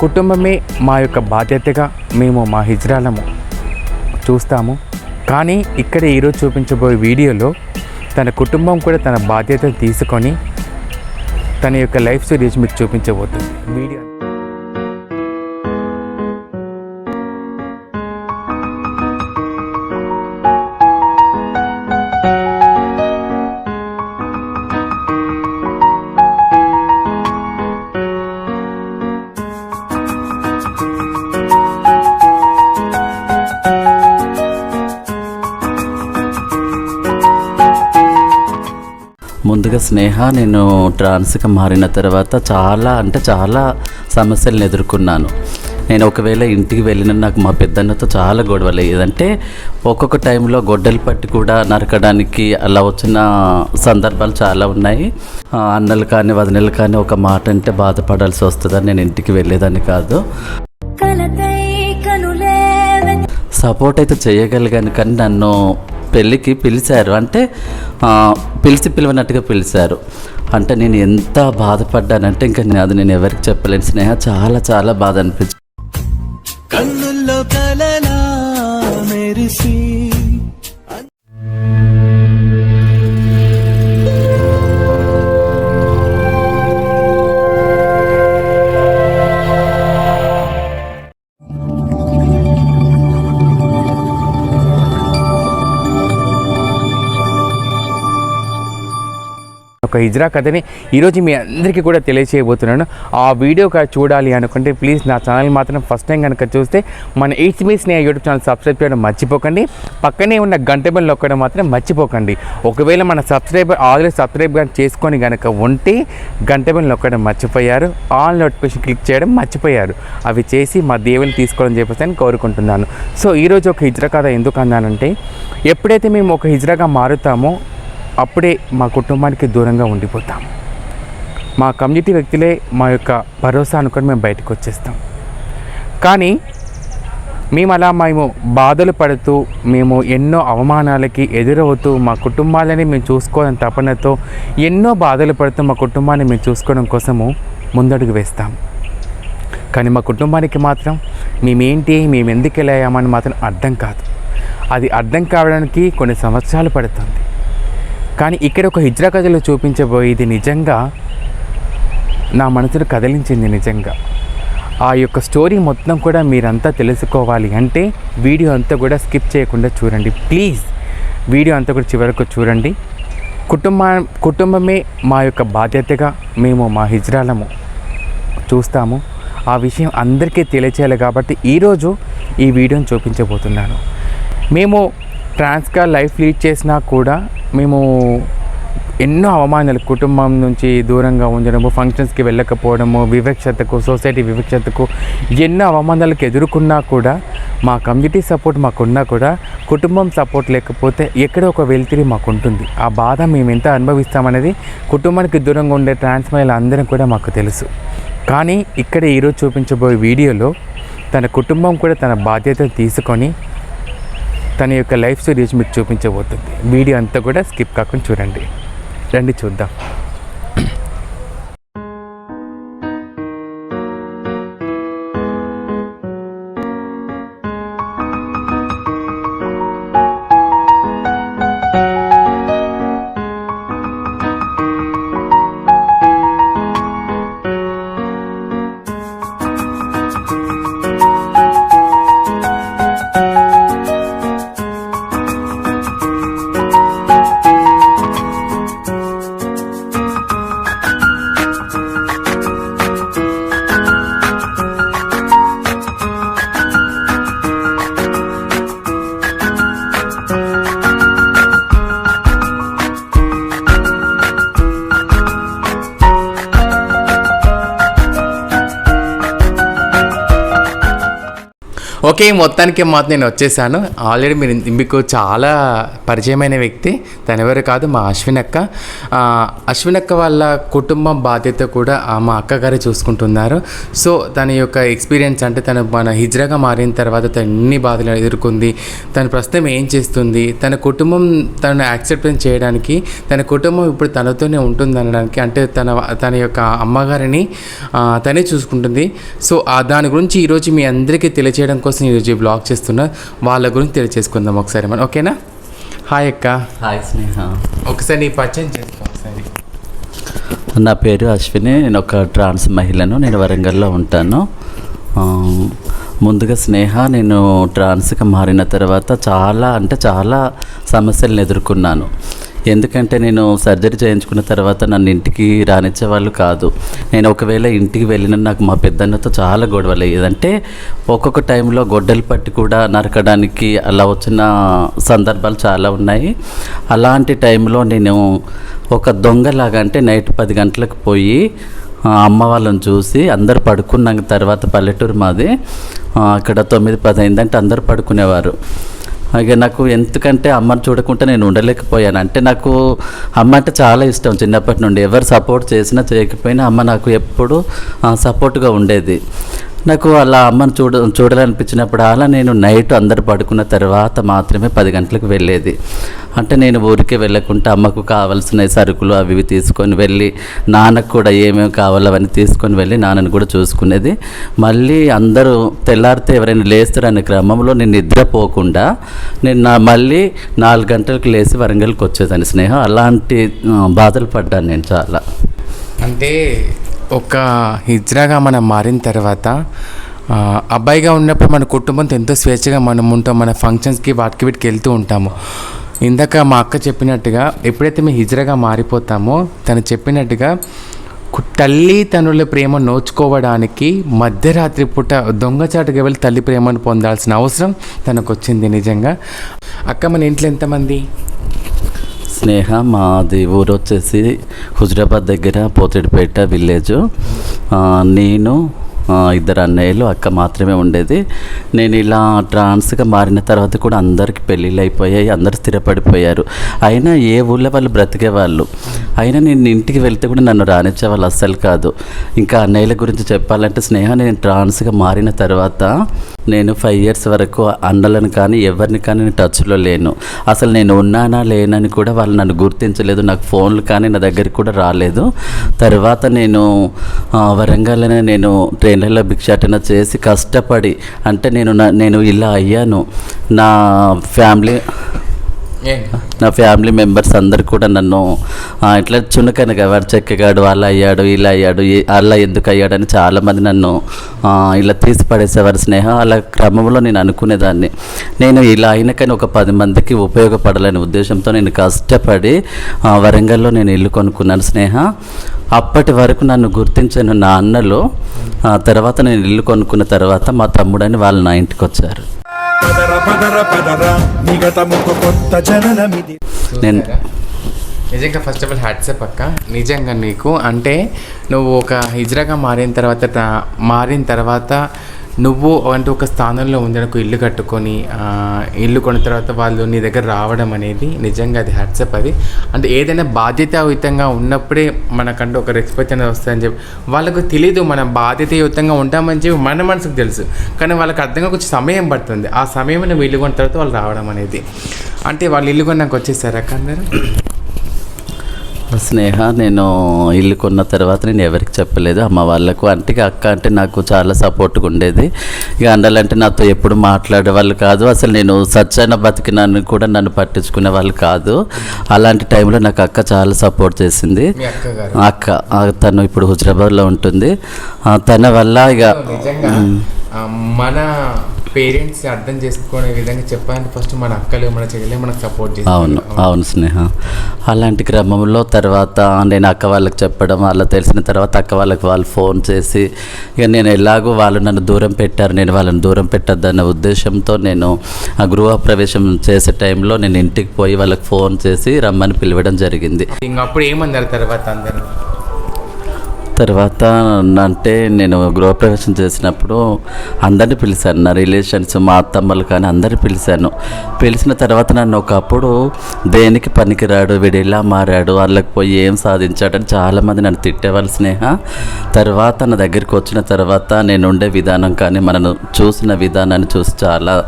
కుటుంబమే మా యొక్క బాధ్యతగా మేము మా హిజ్రాలము చూస్తాము. కానీ ఇక్కడ ఈరోజు చూపించబోయే వీడియోలో తన కుటుంబం కూడా తన బాధ్యతను తీసుకొని తన యొక్క లైఫ్ స్టోరీస్ మీకు చూపించబోతుంది. వీడియో ముందుగా స్నేహ నేను ట్రాన్స్గా మారిన తర్వాత చాలా అంటే చాలా సమస్యలను ఎదుర్కొన్నాను. నేను ఒకవేళ ఇంటికి వెళ్ళిన నాకు మా పెద్దన్నతో చాలా గొడవలు అయ్యేదంటే ఒక్కొక్క టైంలో గొడ్డలు పట్టి కూడా నరకడానికి అలా వచ్చిన సందర్భాలు చాలా ఉన్నాయి. అన్నలు కానీ వదినలు కానీ ఒక మాట అంటే బాధపడాల్సి వస్తుందని నేను ఇంటికి వెళ్ళేదాన్ని కాదు. సపోర్ట్ అయితే చేయగలిగాను కానీ నన్ను పెళ్ళికి పిలిచారు. అంటే పిలిచి పిలవనట్టుగా పిలిచారు. అంటే నేను ఎంత బాధపడ్డానంటే ఇంకా నేను- అది నేను ఎవరికి చెప్పలేను. స్నేహ చాలా చాలా బాధ అనిపించింది. కన్నుల్లో కలలా మెరిసి ఒక హిజ్రా కథని ఈరోజు మీ అందరికీ కూడా తెలియచేయబోతున్నాను. ఆ వీడియో చూడాలి అనుకుంటే ప్లీజ్ నా ఛానల్ మాత్రం ఫస్ట్ టైం కనుక చూస్తే మన ఎయిట్ మీ స్నేహ యూట్యూబ్ ఛానల్ సబ్స్క్రైబ్ చేయడం మర్చిపోకండి. పక్కనే ఉన్న గంట బెల్ నొక్కడం మాత్రం మర్చిపోకండి. ఒకవేళ మన సబ్స్క్రైబర్ ఆల్రెడీ సబ్స్క్రైబ్ కానీ చేసుకొని కనుక ఉంటే గంట బెల్ నొక్కడం మర్చిపోయారు. ఆల్ నోటిఫికేషన్ క్లిక్ చేయడం మర్చిపోయారు. అవి చేసి మా దేవుని తీసుకోవాలని చెప్పేసి అని కోరుకుంటున్నాను. సో ఈరోజు ఒక హిజ్రా కథ ఎందుకు అన్నానంటే ఎప్పుడైతే మేము ఒక హిజ్రాగా మారుతామో అప్పుడే మా కుటుంబానికి దూరంగా ఉండిపోతాం. మా కమ్యూనిటీ వ్యక్తులే మా యొక్క భరోసా అనుకొని మేము బయటకు వచ్చేస్తాం. కానీ మేము అలా మేము బాధలు పడుతూ మేము ఎన్నో అవమానాలకి ఎదురవుతూ మా కుటుంబాలని మేము చూసుకోవాలని తపనతో ఎన్నో బాధలు పడుతూ మా కుటుంబాన్ని మేము చూసుకోవడం కోసము ముందడుగు వేస్తాం. కానీ మా కుటుంబానికి మాత్రం మేమేంటి మేము ఎందుకు వెళ్ళామని మాత్రం అర్థం కాదు. అది అర్థం కావడానికి కొన్ని సంవత్సరాలు పడుతుంది. కానీ ఇక్కడ ఒక హిజ్రా కథలో చూపించబోయేది నిజంగా నా మనసును కదిలించింది నిజంగా. ఆ యొక్క స్టోరీ మొత్తం కూడా మీరంతా తెలుసుకోవాలి అంటే వీడియో అంతా కూడా స్కిప్ చేయకుండా చూడండి. ప్లీజ్ వీడియో అంతా కూడా చివరకు చూడండి. కుటుంబ కుటుంబమే మా యొక్క బాధ్యతగా మేము మా హిజ్రాలము చూస్తాము. ఆ విషయం అందరికీ తెలియచేయాలి కాబట్టి ఈరోజు ఈ వీడియోని చూపించబోతున్నాను. మేము ట్రాన్స్గా లైఫ్ లీడ్ చేసినా కూడా మేము ఎన్నో అవమానాలు కుటుంబం నుంచి దూరంగా ఉండడము ఫంక్షన్స్కి వెళ్ళకపోవడము వివక్షతకు సొసైటీ వివక్షతకు ఎన్నో అవమానాలకు ఎదుర్కొన్నా కూడా మా కమ్యూనిటీ సపోర్ట్ మాకున్నా కూడా కుటుంబం సపోర్ట్ లేకపోతే ఎక్కడో ఒక వెళ్తిరి మాకు ఉంటుంది ఆ బాధ మేము ఎంత అనుభవిస్తామనేది కుటుంబానికి దూరంగా ఉండే ట్రాన్స్మైల్ అందరం కూడా మాకు తెలుసు. కానీ ఇక్కడ ఈరోజు చూపించబోయే వీడియోలో తన కుటుంబం కూడా తన బాధ్యతను తీసుకొని తన యొక్క లైఫ్ స్టోరీస్ మీకు చూపించబోతుంది. వీడియో అంతా కూడా స్కిప్ కాకుండా చూడండి. రండి చూద్దాం. ఓకే మొత్తానికి మాత్రం నేను వచ్చేసాను. ఆల్రెడీ మీరు మీకు చాలా పరిచయమైన వ్యక్తి తన ఎవరు కాదు మా అశ్విన్ అక్క. అశ్విన్ అక్క వాళ్ళ కుటుంబం బాధ్యత కూడా మా మా అక్కగారే చూసుకుంటున్నారు. సో తన యొక్క ఎక్స్పీరియన్స్ అంటే తను మన హిజ్రాగా మారిన తర్వాత తను ఎన్ని బాధలు ఎదుర్కొంది తను ప్రస్తుతం ఏం చేస్తుంది తన కుటుంబం తను యాక్సెప్టెన్స్ చేయడానికి తన కుటుంబం ఇప్పుడు తనతోనే ఉంటుంది అనడానికి అంటే తన తన యొక్క అమ్మగారిని తనే చూసుకుంటుంది. సో దాని గురించి ఈరోజు మీ అందరికీ తెలియచేయడం కోసం ఈరోజు ఈ బ్లాగ్ చేస్తున్నా వాళ్ళ గురించి తెలియచేసుకుందాం ఒకసారి మనం. ఓకేనా? హాయ్ అక్క. హాయ్ స్నేహ. ఒకసారి నీ పరిచయం చేసుకో ఒకసారి. నా పేరు అశ్విని నేను ఒక ట్రాన్స్ మహిళను నేను వరంగల్లో ఉంటాను. ముందుగా స్నేహ నేను ట్రాన్స్గా మారిన తర్వాత చాలా అంటే చాలా సమస్యలను ఎదుర్కొన్నాను. ఎందుకంటే నేను సర్జరీ చేయించుకున్న తర్వాత నన్ను ఇంటికి రానిచ్చే వాళ్ళు కాదు. నేను ఒకవేళ ఇంటికి వెళ్ళిన నాకు మా పెద్దన్నతో చాలా గొడవలు అయ్యేదంటే ఒక్కొక్క టైంలో గొడ్డలు పట్టి కూడా నరకడానికి అలా వచ్చిన సందర్భాలు చాలా ఉన్నాయి. అలాంటి టైంలో నేను ఒక దొంగలాగా అంటే నైట్ పది గంటలకు పోయి అమ్మ వాళ్ళని చూసి అందరు పడుకున్నాక తర్వాత పల్లెటూరు మాది అక్కడ తొమ్మిది పది అయిందంటే అందరు పడుకునేవారు. ఇక నాకు ఎందుకంటే అమ్మని చూడకుండా నేను ఉండలేకపోయాను. అంటే నాకు అమ్మ అంటే చాలా ఇష్టం చిన్నప్పటి నుండి. ఎవరు సపోర్ట్ చేసినా చేయకపోయినా అమ్మ నాకు ఎప్పుడు సపోర్ట్గా ఉండేది. నాకు అలా అమ్మని చూడ చూడాలనిపించినప్పుడు అలా నేను నైట్ అందరు పడుకున్న తర్వాత మాత్రమే పది గంటలకు వెళ్ళేది. అంటే నేను ఊరికే వెళ్ళకుండా అమ్మకు కావాల్సిన సరుకులు అవి ఇవి తీసుకొని వెళ్ళి నాన్నకు కూడా ఏమేమి కావాలో అవన్నీ తీసుకొని వెళ్ళి నాన్నని కూడా చూసుకునేది. మళ్ళీ అందరూ తెల్లారితే ఎవరైనా లేస్తారనే క్రమంలో నేను నిద్రపోకుండా నేను నా మళ్ళీ నాలుగు గంటలకు లేచి వరంగల్కి వచ్చేదాన్ని స్నేహం. అలాంటి బాధలు పడ్డాను నేను చాలా. అంటే ఒక హిజ్రాగా మనం మారిన తర్వాత అబ్బాయిగా ఉన్నప్పుడు మన కుటుంబంతో ఎంతో స్వేచ్ఛగా మనం ఉంటాం మన ఫంక్షన్స్కి వాటికి వీటికి వెళ్తూ ఉంటాము. ఇందాక మా అక్క చెప్పినట్టుగా ఎప్పుడైతే మేము హిజ్రాగా మారిపోతామో తను చెప్పినట్టుగా తల్లి తనుల ప్రేమ నోచుకోవడానికి మధ్యరాత్రి పూట దొంగచాటుగా వెళ్ళి తల్లి ప్రేమను పొందాల్సిన అవసరం తనకు వచ్చింది నిజంగా. అక్క మన ఇంట్లో ఎంతమంది? స్నేహ మాది ఊరు వచ్చేసి హుజరాబాద్ దగ్గర పోతిడిపేట విలేజ్. నేను ఇద్దరు అన్నయ్యలు అక్క మాత్రమే ఉండేది. నేను ఇలా ట్రాన్స్గా మారిన తర్వాత కూడా అందరికి పెళ్ళిళ్ళు అయిపోయాయి అందరు స్థిరపడిపోయారు. అయినా ఏ ఊళ్ళో వాళ్ళు బ్రతికేవాళ్ళు అయినా నేను ఇంటికి వెళ్తే కూడా నన్ను రానిచ్చే వాళ్ళు అస్సలు కాదు. ఇంకా అన్నయ్యల గురించి చెప్పాలంటే స్నేహ నేను ట్రాన్స్గా మారిన తర్వాత నేను ఫైవ్ ఇయర్స్ వరకు అన్నలను కానీ ఎవరిని కానీ నేను టచ్లో లేను. అసలు నేను ఉన్నానా లేనని కూడా వాళ్ళు నన్ను గుర్తించలేదు. నాకు ఫోన్లు కానీ నా దగ్గరికి కూడా రాలేదు. తర్వాత నేను వరంగల్లోనే నేను ట్రైన్ నెలల భిక్షాటన చేసి కష్టపడి అంటే నేను నా- నేను ఇలా అయ్యాను. నా ఫ్యామిలీ నా ఫ్యామిలీ మెంబర్స్ అందరు కూడా నన్ను ఇట్లా చునకనగా వాడు చెక్కగాడు అలా అయ్యాడు ఇలా అయ్యాడు అలా ఎందుకు అయ్యాడని చాలామంది నన్ను ఇలా తీసి పడేసేవారు స్నేహ. అలా క్రమంలో నేను అనుకునేదాన్ని. నేను ఇలా అయిన కానీ ఒక పది మందికి ఉపయోగపడాలనే ఉద్దేశంతో నేను కష్టపడి వరంగల్లో నేను ఇల్లు కొనుక్కున్నాను స్నేహ. అప్పటి వరకు నన్ను గుర్తించిన నా అన్నలు తర్వాత నేను ఇల్లు కొనుక్కున్న తర్వాత మా తమ్ముడని వాళ్ళు నా ఇంటికి వచ్చారు పదర పదర పదర. నిగతముకు కొత్త జననమిది. నేను నిజంగా ఫస్ట్ ఆఫ్ ఆల్ హ్యాట్సప్ అక్క నిజంగా నీకు. అంటే నువ్వు ఒక హిజ్రాగా మారిన తర్వాత మారిన తర్వాత నువ్వు అంటే ఒక స్థానంలో ఉండడానికి ఇల్లు కట్టుకొని ఇల్లు కొన్న తర్వాత వాళ్ళు నీ దగ్గర రావడం అనేది నిజంగా అది హ్యాట్సప్ అది. అంటే ఏదైనా బాధ్యతాయుతంగా ఉన్నప్పుడే మనకంటూ ఒక రెస్పెక్ట్ అనేది వస్తుందని చెప్పి. వాళ్ళకు తెలియదు మనం బాధ్యతాయుతంగా ఉంటామని చెప్పి మన మనసుకు తెలుసు. కానీ వాళ్ళకి అర్థంగా కొంచెం సమయం పడుతుంది. ఆ సమయం నువ్వు ఇల్లు కొన్న తర్వాత వాళ్ళు రావడం అనేది. అంటే వాళ్ళు ఇల్లు కొన్నాక వచ్చేసారా అక్క అందరూ స్నేహ నేను ఇల్లు కొన్న తర్వాత నేను ఎవరికి చెప్పలేదు. అమ్మ వాళ్ళకు అంటే అక్క అంటే నాకు చాలా సపోర్ట్గా ఉండేది. ఇక అన్నలంటే నాతో ఎప్పుడు మాట్లాడే వాళ్ళు కాదు. అసలు నేను సచ్చైన బతికినాను కూడా నన్ను పట్టించుకునే వాళ్ళు కాదు. అలాంటి టైంలో నాకు అక్క చాలా సపోర్ట్ చేసింది. అక్క తను ఇప్పుడు హుజరాబాద్లో ఉంటుంది. తన వల్ల ఇక మన పేరెంట్స్ అర్థం చేసుకునే విధంగా చెప్పాలంటే ఫస్ట్ మన అక్కలు మన చెల్లెలు మనకు సపోర్ట్ అవును చేస్తారు. అవును స్నేహ. అలాంటి క్రమంలో తర్వాత నేను అక్క వాళ్ళకి చెప్పడం వాళ్ళ తెలిసిన తర్వాత అక్క వాళ్ళకి వాళ్ళు ఫోన్ చేసి ఇక నేను ఎలాగో వాళ్ళు నన్ను దూరం పెట్టారు నేను వాళ్ళని దూరం పెట్టద్దన్న ఉద్దేశంతో నేను ఆ గృహ ప్రవేశం చేసే టైంలో నేను ఇంటికి పోయి వాళ్ళకి ఫోన్ చేసి రమ్మని పిలవడం జరిగింది. ఇంక అప్పుడు ఏమన్నారు తర్వాత అందరూ? తర్వాత అంటే నేను గృహప్రవేశం చేసినప్పుడు అందరిని పిలిచాను. నా రిలేషన్స్ మా అత్తమ్మలు కానీ అందరిని పిలిచాను. పిలిచిన తర్వాత నన్ను ఒకప్పుడు దేనికి పనికిరాడు వీడు ఇలా మారాడు వాళ్ళకి పోయి ఏం సాధించాడని చాలామంది నన్ను తిట్టేవాళ్ళు స్నేహ. తర్వాత నా దగ్గరికి వచ్చిన తర్వాత నేను ఉండే విధానం కానీ మనను చూసిన విధానాన్ని చూసి చాలా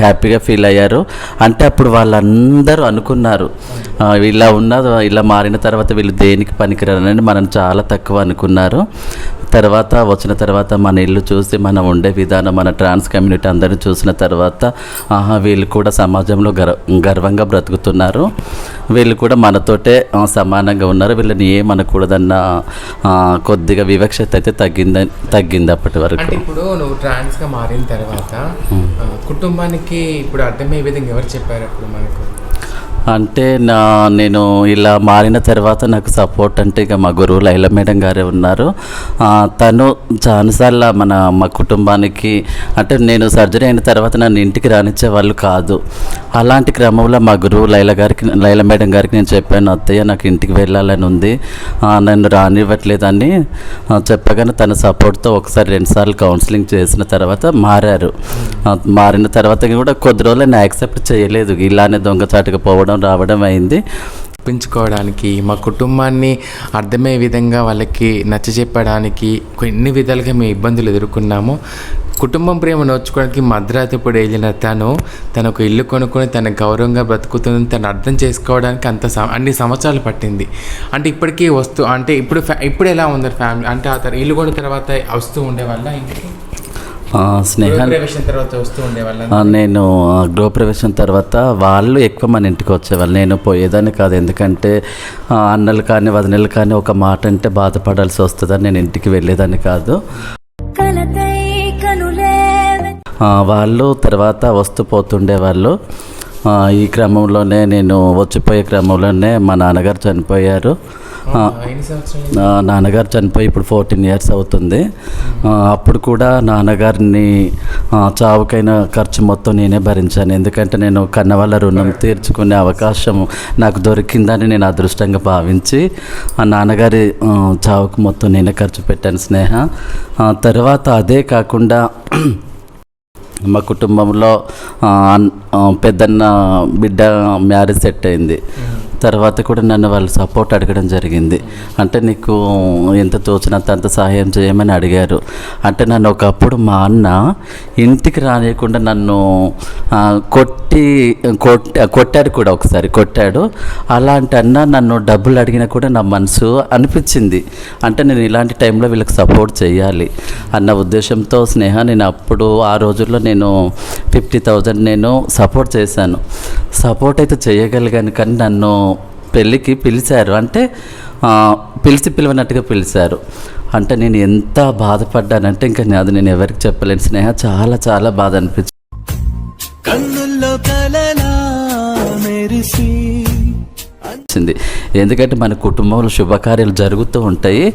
హ్యాపీగా ఫీల్ అయ్యారు. అంటే అప్పుడు వాళ్ళందరూ అనుకున్నారు ఇలా ఉన్న ఇలా మారిన తర్వాత వీళ్ళు దేనికి పనికిరారని మనం చాలా తక్కువ అనుకున్నారు. తర్వాత వచ్చిన తర్వాత మన ఇల్లు చూసి మనం ఉండే విధానం మన ట్రాన్స్ కమ్యూనిటీ అందరిని చూసిన తర్వాత ఆహా వీళ్ళు కూడా సమాజంలో గర్వ గర్వంగా బ్రతుకుతున్నారు. వీళ్ళు కూడా మనతోటే సమానంగా ఉన్నారు. వీళ్ళని ఏమనకూడదన్న ఆ, కొద్దిగా వివక్షత అయితే తగ్గింది తగ్గింది అప్పటి వరకు. ఇప్పుడు నువ్వు ట్రాన్స్గా మారిన తర్వాత కుటుంబానికి ఇప్పుడు అర్థమయ్యే విధంగా ఎవరు చెప్పారు అప్పుడు మనకు? అంటే నా నేను ఇలా మారిన తర్వాత నాకు సపోర్ట్ అంటే ఇక మా గురువు లైల మేడం గారే ఉన్నారు. తను చాలాసార్లు మన మా కుటుంబానికి అంటే నేను సర్జరీ అయిన తర్వాత నన్ను ఇంటికి రానిచ్చే వాళ్ళు కాదు. అలాంటి క్రమంలో మా గురువు లైల గారికి లైల మేడం గారికి నేను చెప్పాను అత్తయ్య నాకు ఇంటికి వెళ్ళాలని ఉంది. నన్ను రానివ్వట్లేదని చెప్పగానే తన సపోర్ట్తో ఒకసారి రెండుసార్లు కౌన్సిలింగ్ చేసిన తర్వాత మారారు. మారిన తర్వాత కూడా కొద్ది రోజులు నేను యాక్సెప్ట్ చేయలేదు. ఇలానే దొంగచాటుకు పోవడం రావడం అయింది. ఒప్పించుకోవడానికి మా కుటుంబాన్ని అర్థమయ్యే విధంగా వాళ్ళకి నచ్చజెప్పడానికి ఎన్ని కొన్ని విధాలుగా మేము ఇబ్బందులు ఎదుర్కొన్నాము. కుటుంబం ప్రేమ నోచుకోవడానికి మద్రాతిప్పుడు వెళ్ళిన తను తనకు ఒక ఇల్లు కొనుక్కొని తన గౌరవంగా బ్రతుకుతుందని తను అర్థం చేసుకోవడానికి అంత అన్ని సంవత్సరాలు పట్టింది. అంటే ఇప్పటికీ వస్తూ అంటే ఇప్పుడు ఫ్యా- ఇప్పుడు ఎలా ఉంది ఫ్యామిలీ? అంటే ఆ తర్వాత ఇల్లు కొన్న తర్వాత వస్తూ ఉండేవాళ్ళ ఇంటికి? స్నేహ ప్రవేశం తర్వాత వస్తూ ఉండేవాళ్ళ? ఆ, నేను ఆ, గృహప్రవేశం తర్వాత వాళ్ళు ఎక్కువ మన ఇంటికి వచ్చేవాళ్ళు. నేను పోయేదాన్ని కాదు. ఎందుకంటే అన్నలు కానీ వదినలు కానీ ఒక మాట అంటే బాధపడాల్సి వస్తుందని నేను ఇంటికి వెళ్ళేదాన్ని కాదు. వాళ్ళు తర్వాత వస్తూ పోతుండే వాళ్ళు ఈ క్రమంలోనే నేను వచ్చిపోయే క్రమంలోనే మా నాన్నగారు చనిపోయారు. నాన్నగారు చనిపోయి ఇప్పుడు ఫోర్టీన్ ఇయర్స్ అవుతుంది. అప్పుడు కూడా నాన్నగారిని చావుకైన ఖర్చు మొత్తం నేనే భరించాను. ఎందుకంటే నేను కన్నవాళ్ళ రుణం తీర్చుకునే అవకాశం నాకు దొరికిందని నేను అదృష్టంగా భావించి ఆ నాన్నగారి చావుకు మొత్తం నేనే ఖర్చు పెట్టాను స్నేహ. తర్వాత అదే కాకుండా మా కుటుంబంలో పెద్దన్న బిడ్డ మ్యారేజ్ సెట్ అయింది. తర్వాత కూడా నన్ను వాళ్ళు సపోర్ట్ అడగడం జరిగింది. అంటే నీకు ఎంత తోచినంత అంత సహాయం చేయమని అడిగారు. అంటే నన్ను ఒకప్పుడు మా అన్న ఇంటికి రానియకుండా నన్ను కొట్టి కొట్టి కొట్టాడు కూడా ఒకసారి కొట్టాడు. అలాంటి అన్న నన్ను డబ్బులు అడిగినా కూడా నా మనసు అనిపించింది. అంటే నేను ఇలాంటి టైంలో వీళ్ళకి సపోర్ట్ చేయాలి అన్న ఉద్దేశంతో స్నేహ నేను అప్పుడు ఆ రోజుల్లో నేను ఫిఫ్టీ థౌజండ్ నేను సపోర్ట్ చేశాను. సపోర్ట్ అయితే చేయగలిగాను కానీ నన్ను పెళ్ళికి పిలిచారు. అంటే పిలిచి పిలవనట్టుగా పిలిచారు. అంటే నేను ఎంత బాధపడ్డానంటే ఇంకా అది నేను ఎవరికి చెప్పలేను. స్నేహ చాలా చాలా బాధ అనిపించింది. కన్నుల్లో కలలా మెరిసి ఎందుకంటే మన కుటుంబంలో శుభకార్యాలు జరుగుతూ ఉంటాయి.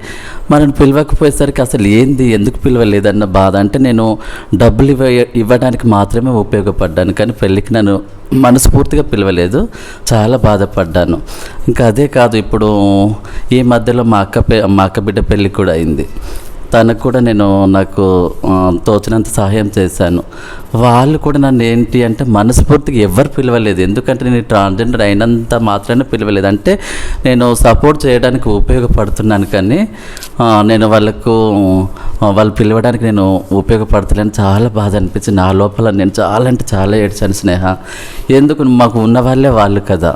మనం పిలవకపోయేసరికి అసలు ఏంది ఎందుకు పిలవలేదన్న బాధ అంటే నేను డబ్బులు ఇవ్వ ఇవ్వడానికి మాత్రమే ఉపయోగపడ్డాను. కానీ పెళ్ళికి నన్ను మనస్ఫూర్తిగా పిలవలేదు. చాలా బాధపడ్డాను. ఇంకా అదే కాదు ఇప్పుడు ఈ మధ్యలో మా అక్క పె మా అక్క బిడ్డ పెళ్ళి కూడా అయింది. తనకు కూడా నేను నాకు తోచినంత సహాయం చేశాను. వాళ్ళు కూడా నన్ను ఏంటి అంటే మనస్ఫూర్తిగా ఎవరు పిలవలేదు. ఎందుకంటే నేను ట్రాన్స్జెండర్ అయినంత మాత్రమే పిలవలేదు. అంటే నేను సపోర్ట్ చేయడానికి ఉపయోగపడుతున్నాను కానీ నేను వాళ్ళకు వాళ్ళు పిలవడానికి నేను ఉపయోగపడతలేని. చాలా బాధ అనిపించింది. నా లోపల నేను చాలా అంటే చాలా ఏడ్చాను స్నేహ. ఎందుకు? మాకు ఉన్న వాళ్ళే వాళ్ళు కదా.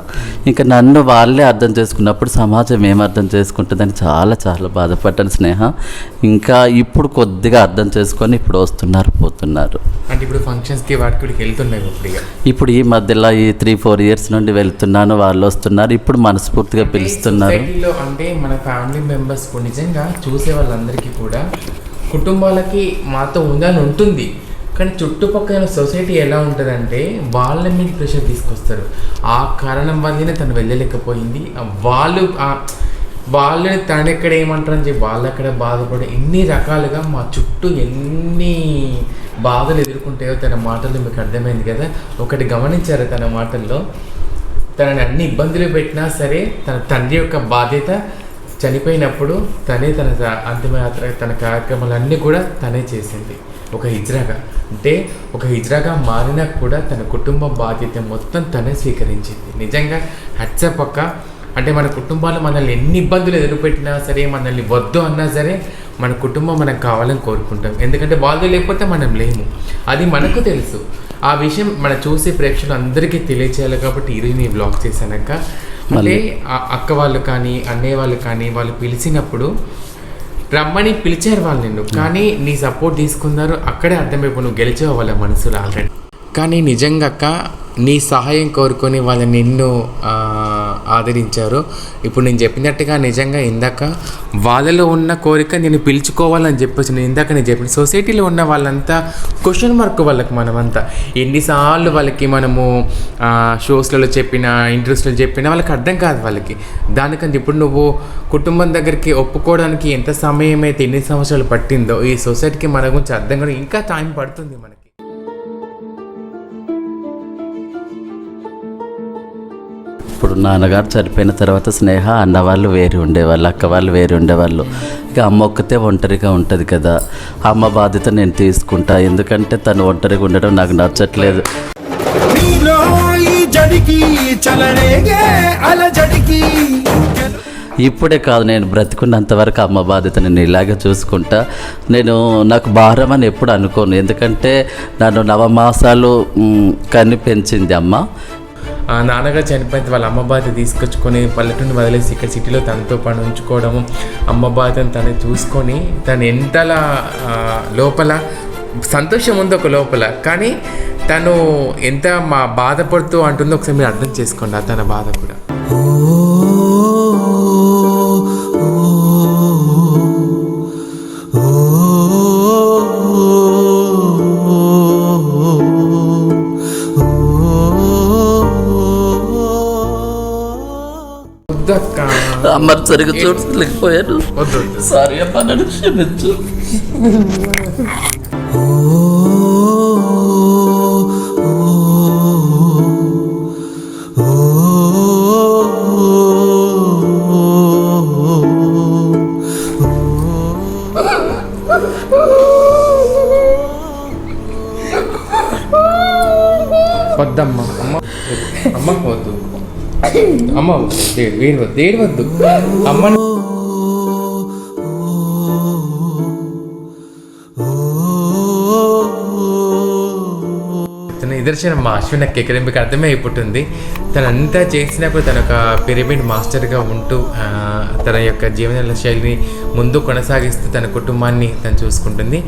ఇంకా నన్ను వాళ్ళే అర్థం చేసుకున్నప్పుడు సమాజం ఏం అర్థం చేసుకుంటుందని చాలా చాలా బాధపడ్డాను స్నేహ. ఇంకా ఇప్పుడు కొద్దిగా అర్థం చేసుకొని ఇప్పుడు వస్తున్నారు పోతున్నారు. అంటే ఇప్పుడు ఫంక్షన్స్కి వాటికి వెళ్తున్నాయి ఇప్పుడు ఇక. ఇప్పుడు ఈ మధ్యలో ఈ త్రీ ఫోర్ ఇయర్స్ నుండి వెళ్తున్నాను వాళ్ళు వస్తున్నారు ఇప్పుడు మనస్ఫూర్తిగా పిలుస్తున్నారు. అంటే మన ఫ్యామిలీ మెంబర్స్ నిజంగా చూసే వాళ్ళందరికీ కూడా కుటుంబాలకి మాతో ఉందని ఉంటుంది. కానీ చుట్టుపక్కల సొసైటీ ఎలా ఉంటుందంటే వాళ్ళ మీద ప్రెషర్ తీసుకొస్తారు. ఆ కారణం వల్లనే తను వెళ్ళలేకపోయింది. వాళ్ళు వాళ్ళని తను ఎక్కడ ఏమంటారని చెప్పి వాళ్ళు ఎక్కడ బాధపడి ఎన్ని రకాలుగా మా చుట్టూ ఎన్ని బాధలు ఎదుర్కొంటాయో తన మాటల్లో మీకు అర్థమైంది కదా. ఒకటి గమనించారు తన మాటల్లో? తనని అన్ని ఇబ్బందులు పెట్టినా సరే తన తండ్రి యొక్క బాధ్యత చనిపోయినప్పుడు తనే తన అంతిమయాత్ర తన కార్యక్రమాలన్నీ కూడా తనే చేసింది. ఒక హిజ్రాగా. అంటే ఒక హిజ్రాగా మారినా కూడా తన కుటుంబ బాధ్యత మొత్తం తనే స్వీకరించింది. నిజంగా హచ్చపక్క అంటే మన కుటుంబాలు మనల్ని ఎన్ని ఇబ్బందులు ఎదురుపెట్టినా సరే మనల్ని వద్దు అన్నా సరే మన కుటుంబం మనకు కావాలని కోరుకుంటాం. ఎందుకంటే వాళ్ళు లేకపోతే మనం లేము. అది మనకు తెలుసు. ఆ విషయం మన చూసే ప్రేక్షకులు అందరికీ తెలియచేయాలి కాబట్టి ఈరోజు నేను బ్లాగ్ చేశానక్క. అంటే అక్క వాళ్ళు కానీ అన్నయ్య వాళ్ళు కానీ వాళ్ళు పిలిచినప్పుడు రమ్మని పిలిచారు వాళ్ళు నిన్ను. కానీ నీ సపోర్ట్ తీసుకున్నారు. అక్కడే అర్థమైపో నువ్వు గెలిచావు వాళ్ళ మనసులో ఆల్రెడీ కానీ నిజంగా అక్క నీ సహాయం కోరుకొని వాళ్ళు నిన్ను ఆదరించారు. ఇప్పుడు నేను చెప్పినట్టుగా నిజంగా ఇందాక వాళ్ళలో ఉన్న కోరిక నేను పిలుచుకోవాలని చెప్పొచ్చు నేను ఇందాక నేను చెప్పిన సొసైటీలో ఉన్న వాళ్ళంతా క్వశ్చన్ మార్క్ వాళ్ళకి మనమంతా. ఎన్నిసార్లు వాళ్ళకి మనము షోస్లలో చెప్పిన ఇంట్రెస్ట్లో చెప్పినా వాళ్ళకి అర్థం కాదు వాళ్ళకి. దానికంటే ఇప్పుడు నువ్వు కుటుంబం దగ్గరికి ఒప్పుకోవడానికి ఎంత సమయం అయితే ఎన్ని సంవత్సరాలు పట్టిందో ఈ సొసైటీకి మన గురించి అర్థం కూడా ఇంకా టైం పడుతుంది మనకి. ఇప్పుడు నాన్నగారు చనిపోయిన తర్వాత స్నేహ అన్న వాళ్ళు వేరు ఉండేవాళ్ళు అక్క వాళ్ళు వేరు ఉండేవాళ్ళు. ఇక అమ్మ ఒక్కతే ఒంటరిగా ఉంటుంది కదా. అమ్మ బాధ్యత నేను తీసుకుంటా. ఎందుకంటే తను ఒంటరిగా ఉండడం నాకు నచ్చట్లేదు. ఇప్పుడే కాదు నేను బ్రతికున్నంత వరకు అమ్మ బాధ్యత నేను ఇలాగే చూసుకుంటా. నేను నాకు భారం అని ఎప్పుడు అనుకోను. ఎందుకంటే నన్ను నవమాసాలు కనిపెంచింది పెంచింది అమ్మ. నాన్నగారు చనిపోయిన వాళ్ళ అమ్మ బాధ్యత తీసుకొచ్చుకొని పల్లెటూరిని వదిలేసి ఇక్కడ సిటీలో తనతో పని ఉంచుకోవడము అమ్మ బాధ్యతను తను చూసుకొని తను ఎంతలా లోపల సంతోషం ఉంది ఒక లోపల. కానీ తను ఎంత మా బాధపడుతూ అంటుందో ఒకసారి మీరు అర్థం చేసుకోండి తన బాధ కూడా. అమ్మ సరిగ్గా చూడలేకపోయాను సారీ అమ్మ నన్ను క్షమించు. అమ్మ ఏడవద్దు ఏడవద్దు అమ్మ తన నిదర్శనం మా అశ్విన్ ఎకడమిక్ అర్థమే అయిపోతుంది. తనంతా చేసినప్పుడు తన ఒక పిరమిడ్ మాస్టర్గా ఉంటూ తన యొక్క జీవన శైలిని ముందు కొనసాగిస్తూ తన కుటుంబాన్ని తను చూసుకుంటుంది.